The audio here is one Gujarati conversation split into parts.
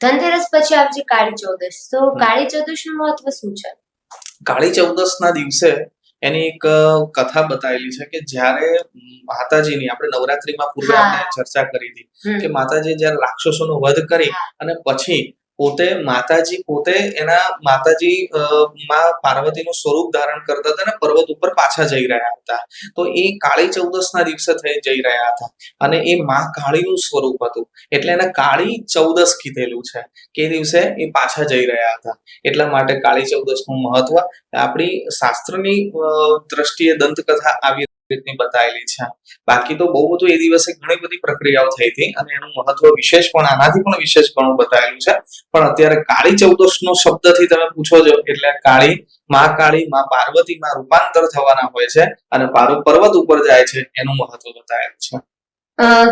ધનતેરસ પછી આવે કાળી ચૌદશ. તો કાળી ચૌદશનું મહત્વ શું છે? કાળી ચૌદસ ના દિવસે એની એક કથા બતાવેલી છે કે જ્યારે માતાજીની આપણે નવરાત્રીમાં પૂર્વે. આપણે ચર્ચા કરી હતી કે માતાજી જ્યારે રાક્ષસોનો વધ કરી અને પછી પોતે, માતાજી પોતે એના માતાજી માં પાર્વતીનું સ્વરૂપ ધારણ કરતા હતા અને પર્વત ઉપર પાછા જઈ રહ્યા હતા. તો એ કાળી ચૌદસ ના દિવસે થઈ, જઈ રહ્યા હતા. અને એ માં કાળીનું સ્વરૂપ હતું. એટલે એને કાળી ચૌદસ કીધેલું છે. કે દિવસે એ પાછા જઈ રહ્યા હતા. એટલા માટે કાળી ચૌદશનું મહત્વ આપણી શાસ્ત્રની દ્રષ્ટિએ દંતકથા આવી રીતની બતાવેલી છે. બાકી તો બહુ બધું એ દિવસે ઘણી બધી પ્રક્રિયાઓ થઈ હતી અને એનું મહત્વ વિશેષ પણ, આનાથી પણ વિશેષ ઘણું બતાવેલું છે. પણ અત્યારે કાળી ચૌદશ નો શબ્દથી તમે પૂછો છો એટલે કાળી, માં કાળી, માં પાર્વતી, માં રૂપાંતર થવાના હોય છે અને પારો પર્વત ઉપર જાય છે, એનું મહત્વ બતાવેલું છે.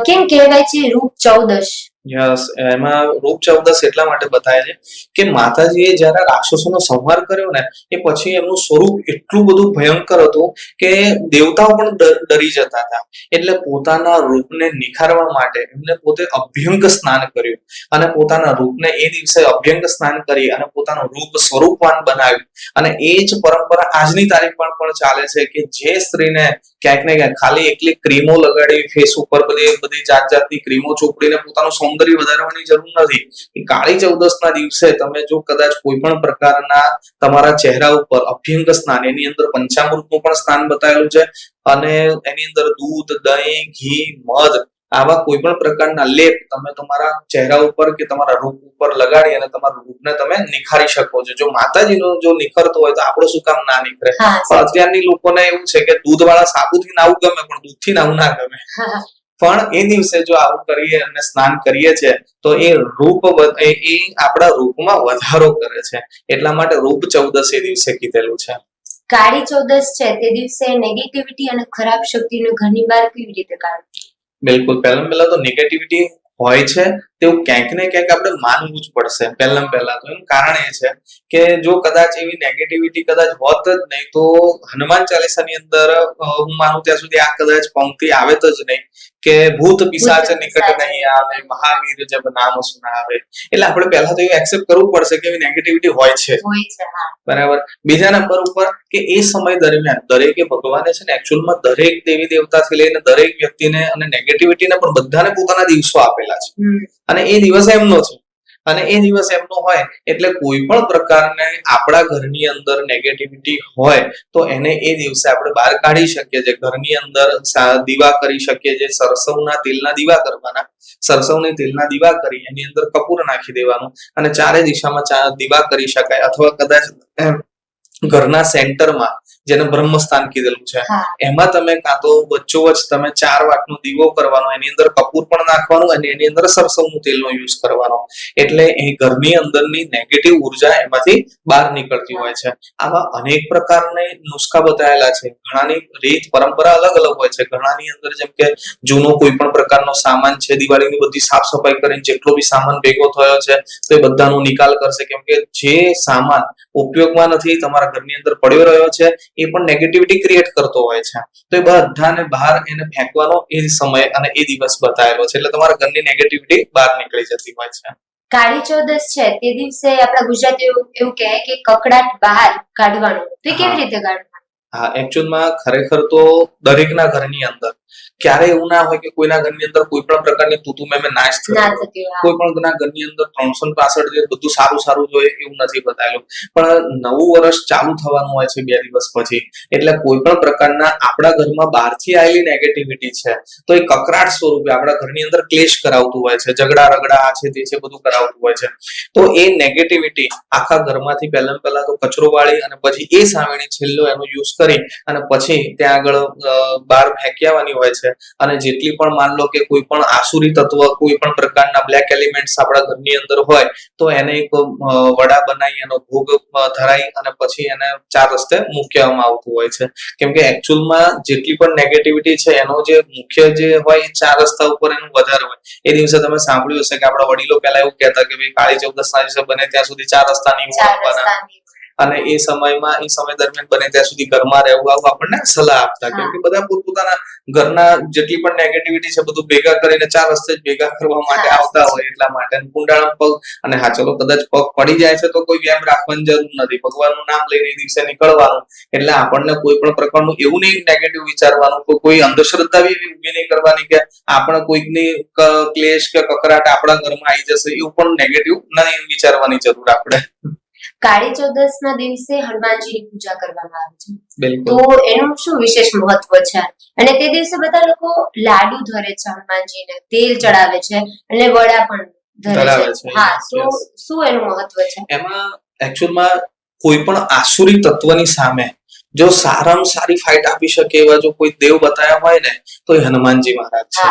કેમ કહેવાય છે રૂપ ચૌદશ? યસ એમાં રૂપ ચૌદસ એટલા માટે બતાવે છે કે માતાજીએ જ્યારે રાક્ષસોનો સંહાર કર્યો ને, એ પછી એમનું સ્વરૂપ એટલું બધું ભયંકર હતું કે દેવતાઓ પણ ડરી જતા હતા. એટલે પોતાના રૂપને નિખારવા માટે એમને પોતે અભ્યંગ સ્નાન કર્યું અને પોતાના રૂપને એ દિવસે અભ્યંગ સ્નાન કરી અને પોતાનું રૂપ સ્વરૂપવાન બનાવ્યું. અને એ જ પરંપરા આજની તારીખ પણ પણ ચાલે છે કે જે સ્ત્રીને ક્યાંક ને ક્યાંક ખાલી એકલી ક્રીમો લગાડી ફેસ ઉપર બધી બધી જાત જાતની ક્રીમો ચોપડીને પોતાનું સૌંદર્ય વધારવાની જરૂર નથી. કાળી ચૌદસ ના દિવસે તમે જો કદાચ કોઈ પણ પ્રકારના તમારા ચહેરા ઉપર અભ્યંગ સ્નાન એની અંદર પંચામૃતનું પણ સ્નાન બતાવેલું છે અને એની અંદર દૂધ દહીં ઘી મધ આવા કોઈ પણ પ્રકારના લેપ તમે તમારા ચહેરા ઉપર કે તમારા રૂપ ઉપર લગાડી અને તમારા રૂપને તમે નિખારી શકો છો. જો માતાજીનો જો નિખરતો હોય તો આપણો શું કામ ના નિખરે? પણ અત્યારની લોકોને એવું છે કે દૂધ વાળા સાબુથી નાવું ગમે પણ દૂધથી નાવું ના ગમે. પણ એ દિવસે જો આવું કરીએ અને સ્નાન કરીએ છે તો એ રૂપ એ આપણા રૂપમાં વધારો કરે છે. એટલા માટે રૂપ ચૌદસ એ દિવસે કીધેલું છે. કાળી ચૌદશ છે તે દિવસે નેગેટિવિટી અને ખરાબ શક્તિને ઘણી બાર કેવી રીતે કાઢવું બિલકુલ. પહેલા પહેલા તો નેગેટિવિટી હોય છે તેવું ક્યાંક ને ક્યાંક આપણે માનવું જ પડશે પહેલા પહેલા તો. એનું કારણ એ છે કે જો કદાચ એવી નેગેટિવિટી કદાચ હોત જ નહીં તો હનુમાન ચાલીસાની અંદર હું માનું ત્યાં સુધી આ કદાચ પંક્તિ આવે જ નહીં કે ભૂત પિશાચ નિકટ નહીં આવે મહાવીર જબ નામ સુનાવે એટલે આપણે પહેલા તો એવું એક્સેપ્ટ કરવું પડશે કે એવી નેગેટિવિટી હોય છે. બરાબર? બીજા નંબર ઉપર કે એ સમય દરમિયાન દરેકે ભગવાને છે ને એકચ્યુઅલમાં દરેક દેવી દેવતાથી લઈને દરેક વ્યક્તિને અને નેગેટિવિટીને પણ બધાને પોતાના દિવસો આપેલા છે. અને એ દિવસ એમનો છે. અને એ દિવસ એમનો હોય એટલે કોઈ પણ પ્રકારને આપણા ઘરની અંદર નેગેટિવિટી હોય તો એને એ દિવસે આપણે બહાર કાઢી શકીએ છીએ. ઘરની અંદર દીવા કરી શકીએ છીએ. સરસવના તેલના દીવા કરવાના. સરસવની તેલના દીવા કરી એની અંદર કપૂર નાખી દેવાનું અને ચારે દિશામાં દીવા કરી શકાય. અથવા કદાચ ઘરના સેન્ટરમાં જેને બ્રહ્મસ્થાન કીધેલું છે. એમાં તમે કાં તો વચ્ચોવચ તમે ચાર વાટનો દીવો કરવાનો એની અંદર કપૂર પણ નાખવાનું અને એની અંદર સરસવનું તેલનો યુઝ કરવાનો. એટલે એ ઘરની અંદરની નેગેટિવ ઊર્જા એમાંથી બહાર નીકળતી હોય છે. આવા અનેક પ્રકારની નુસ્ખા બતાવેલા છે. ઘણાની રીત પરંપરા અલગ અલગ હોય છે. ઘણાની અંદર જેમ કે જૂનો કોઈ પણ પ્રકારનો સામાન છે દિવાળીની બધી સાફ સફાઈ કરીને જેટલો બી સામાન ભેગો થયો છે તો એ બધાનો નિકાલ કરશે. કેમ કે જે સામાન ઉપયોગમાં નથી તમારા ઘરની અંદર પડ્યો રહ્યો છે એ પણ નેગેટિવિટી ક્રિએટ કરતો હોય છે. તો એ બધાને બહાર એને ફેંકવાનો એ સમય અને એ દિવસ બતાવેલો છે. એટલે તમારા ઘરની નેગેટિવિટી બહાર નીકળી જતી હોય છે. કાળી ચૌદસ છે તે દિવસે આપણા ગુજરાતીઓ એવું કહે કે કકડાટ બહાર કાઢવાનો. તે કેવી રીતે કાઢવાનું? હા એકચ્યુઅલમાં ખરેખર તો દરેકના ઘરની અંદર ક્યારે એવું ના હોય કે કોઈના ઘરની અંદર કોઈ પણ પ્રકારની તૂતુ મેમે નાશ હોય. કોઈ પણ ના ઘરની અંદર ત્રણસો પાસઠ જે બધું સારું સારું જોઈએ એવું નથી બતાવેલું પણ નવું વર્ષ ચાલુ થવાનું હોય છે બે દિવસ પછી એટલે કોઈ પણ પ્રકારના આપણા ઘરમાં બહારથી આવેલી નેગેટિવિટી છે તો એ કકરાટ સ્વરૂપે આપણા ઘરની અંદર ક્લેશ કરાવતું હોય છે ઝઘડા રગડા આ છે તે છે બધું કરાવતું હોય છે. તો એ નેગેટિવિટી આખા ઘરમાંથી પહેલા પહેલા તો કચરો વાળી અને પછી એ સામેની છેલ્લો એનો યુઝ કરી અને પછી ત્યાં આગળ બહાર ફેંકી આવવાની હોય છે. અને જેટલી પણ માન લો કે કોઈ પણ આસુરી તત્વ કોઈ પણ પ્રકારના બ્લેક એલિમેન્ટ્સ આપણા ઘરની અંદર હોય તો એને એક વડા બનાવી એનો ભોગ ધરાઈ અને પછી એને ચાર રસ્તે મૂકવામાં આવતું હોય છે. કેમ કે એકચ્યુઅલમાં જેટલી પણ નેગેટિવિટી છે એનો જે મુખ્ય જે હોય એ ચાર રસ્તા ઉપર એનું વધારે હોય. એ દિવસે તમે સાંભળ્યું હશે કે આપણા વડીલો પહેલા એવું કહેતા કે ભાઈ કાળી ચૌદસ ના દિવસે બને ત્યાં સુધી ચાર રસ્તા નહીં અને એ સમયમાં એ સમય દરમિયાન બને ત્યાં સુધી ઘરમાં રહેવું આવું આપણને સલાહ આપતા. કેમ કે બધા પોતપોતાના ઘરના જેટલી પણ નેગેટિવિટી છે બધું ભેગા કરીને ચાર રસ્તે જ ભેગા કરવા માટે આવતા હોય એટલા માટે. કુંડાળા પગ અને હા ચલો કદાચ પગ પડી જાય છે તો કોઈ વ્યાયામ રાખવાની જરૂર નથી. ભગવાનનું નામ લઈને દિવસે નીકળવાનું. એટલે આપણને કોઈ પણ પ્રકારનું એવું નહીં નેગેટિવ વિચારવાનું કે કોઈ અંધશ્રદ્ધા બી એવી ઊભી નહીં કરવાની કે આપણે કોઈકની ક્લેશ કે કકરાટ આપણા ઘરમાં આવી જશે એવું પણ નેગેટિવ નહીં વિચારવાની જરૂર આપણે. કાળી ચૌદસ ના દિવસે હનુમાનજીની પૂજા કરવામાં આવે છે. તો એનું શું વિશેષ મહત્વ છે? અને તે દિવસે બધા લોકો લાડુ ધરે છે હનુમાનજીને તેલ ચડાવે છે અને વડા પણ ધરે છે. હા તો શું એનું મહત્વ છે? એમાં એકચ્યુઅલમાં કોઈ પણ આસુરી તત્વની સામે જો સારામાં સારી ફાઇટ આપી શકે એવા જો કોઈ દેવ બતાવ્યા હોય ને તો એ હનુમાનજી મહારાજ છે.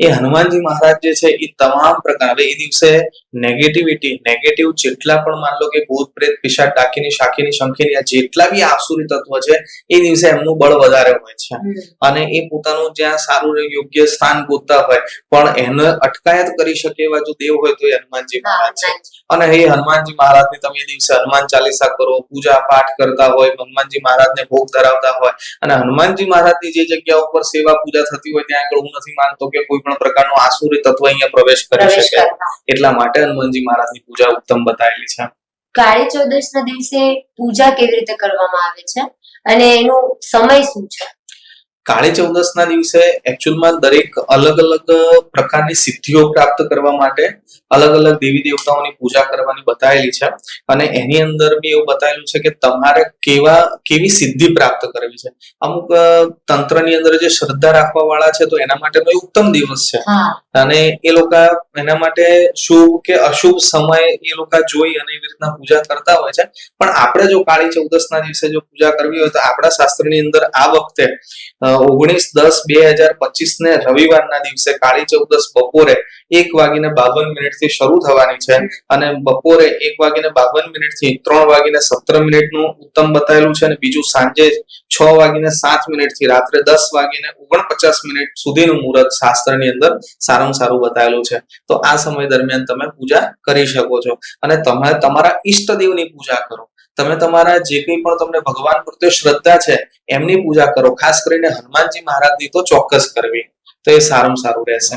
એ હનુમાનજી મહારાજ જે છે એ તમામ પ્રકાર એટલે એ દિવસે નેગેટિવિટી નેગેટિવ જેટલા પણ માન લો કે ભૂત પ્રેત પિશાચ ડાકીની શાકીની શંખીની જેટલા બી આસુરી તત્વ છે એ દિવસે એમનું બળ વધારે હોય છે. અને એ પોતાનું જ્યાં સારું યોગ્ય સ્થાન ગોતતા હોય પણ એને અટકાયત કરી શકે એવા જો દેવ હોય તો એ હનુમાનજી મહારાજ છે. અને એ હનુમાનજી મહારાજની તમે એ દિવસે હનુમાન ચાલીસા કરો પૂજા પાઠ કરતા હોય હનુમાનજી મહારાજને ભોગ ધરાવતા હોય અને હનુમાનજી મહારાજની જે જગ્યા ઉપર સેવા પૂજા થતી હોય ત્યાં આગળ હું નથી માનતો કે કોઈ પણ પ્રકારનું આસુરી તત્વ અહીંયા પ્રવેશ કરી શકે. એટલા માટે હનુમાનજી મહારાજની પૂજા ઉત્તમ બતાવેલી છે. કાળી ચૌદશ ના દિવસે પૂજા કેવી રીતે કરવામાં આવે છે? અને એનો સમય શું છે? કાળી ચૌદસ ના દિવસે એકચ્યુઅલમાં દરેક અલગ અલગ પ્રકારની સિદ્ધિઓ પ્રાપ્ત કરવા માટે અલગ અલગ દેવી દેવતાઓની પૂજા કરવાની બતાવેલી છે. અને એની અંદર બી એવું બતાવેલું છે કે તમારે કેવા કેવી સિદ્ધિ પ્રાપ્ત કરવી છે. અમુક તંત્રની અંદર જે શ્રદ્ધા રાખવા વાળા છે તો એના માટેનો એ ઉત્તમ દિવસ છે. અને એ લોકો એના માટે શુભ કે અશુભ સમય એ લોકો જોઈ અને એવી રીતના પૂજા કરતા હોય છે. પણ આપણે જો કાળી ચૌદસ ના દિવસે જો પૂજા કરવી હોય તો આપણા શાસ્ત્રની અંદર આ વખતે ઓગણીસ દસ બે હજાર પચીસ ને રવિવારના દિવસે કાળી ચૌદસ બપોરે એક વાગીને બાવન મિનિટથી શરૂ થવાની છે. અને બપોરે એક વાગીને બાવન મિનિટથી ત્રણ વાગીને સત્તર મિનિટનું ઉત્તમ બતાવેલું છે. અને બીજું સાંજે છ વાગીને સાત મિનિટથી રાત્રે દસ વાગીને ઓગણપચાસ મિનિટ સુધીનું મુહૂર્ત શાસ્ત્રની અંદર સારામાં સારું બતાવેલું છે. તો આ સમય દરમિયાન તમે પૂજા કરી શકો છો. અને તમે તમારા ઈષ્ટદેવની પૂજા કરો. તમે તમારા જે કંઈ પણ તમને ભગવાન પ્રત્યે શ્રદ્ધા છે, એમની પૂજા કરો ખાસ કરીને હનુમાનજી મહારાજની તો ચોક્કસ કરવી તો એ સારામાં સારું રહેશે.